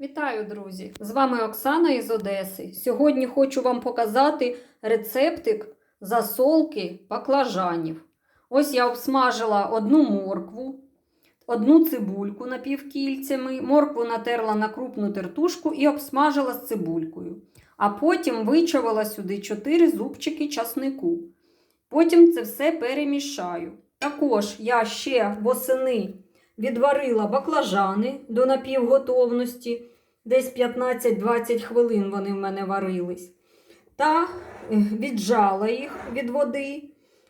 Вітаю, друзі! З вами Оксана із Одеси. Сьогодні хочу вам показати рецептик засолки баклажанів. Ось я обсмажила одну моркву, одну цибульку напівкільцями, моркву натерла на крупну тертушку і обсмажила з цибулькою. А потім вичавила сюди 4 зубчики часнику. Потім це все перемішаю. Також я ще восени відварила баклажани до напівготовності. Десь 15-20 хвилин вони в мене варились. Та е, віджала їх від води.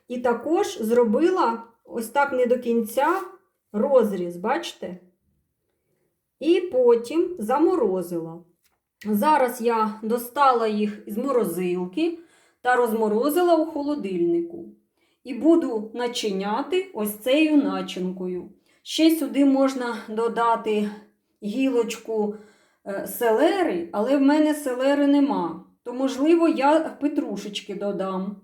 І також зробила ось так не до кінця розріз, бачите? І потім заморозила. Зараз я достала їх з морозилки та розморозила у холодильнику. І буду начиняти ось цією начинкою. Ще сюди можна додати гілочку е, селери, але в мене селери нема. То, можливо, я петрушечки додам.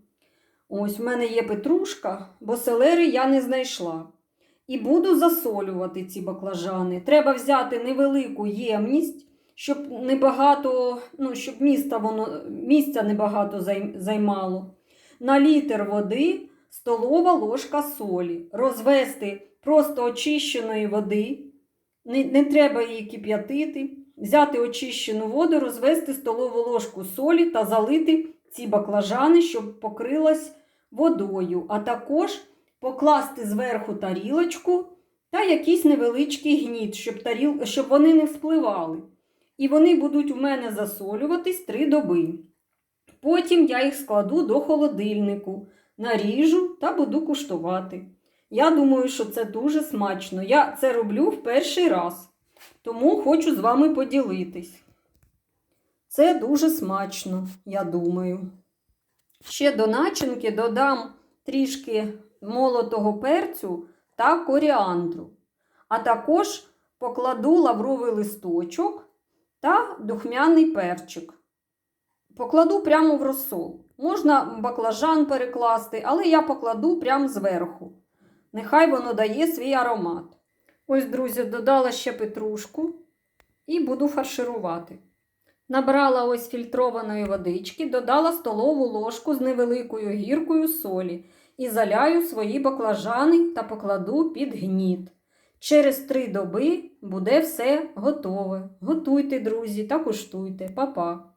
Ось в мене є петрушка, бо селери я не знайшла. І буду засолювати ці баклажани. Треба взяти невелику ємність, щоб небагато, ну, щоб міста воно, місця небагато займало. На літр води столова ложка солі. Розвести просто очищеної води. Не, не треба її кип'ятити. Взяти очищену воду, розвести столову ложку солі та залити ці баклажани, щоб покрилась водою. А також покласти зверху тарілочку та якийсь невеличкий гніт, щоб, таріл... щоб вони не вспливали. І вони будуть у мене засолюватись три доби. Потім я їх складу до холодильнику, наріжу та буду куштувати. Я думаю, що це дуже смачно. Я це роблю в перший раз, тому хочу з вами поділитись. Це дуже смачно, я думаю. Ще до начинки додам трішки молотого перцю та коріандру. А також покладу лавровий листочок та духмяний перчик. Покладу прямо в розсол. Можна баклажан перекласти, але я покладу прямо зверху. Нехай воно дає свій аромат. Ось, друзі, додала ще петрушку і буду фарширувати. Набрала ось фільтрованої водички, додала столову ложку з невеликою гіркою солі і заляю свої баклажани та покладу під гніт. Через три доби буде все готове. Готуйте, друзі, та куштуйте. Па-па!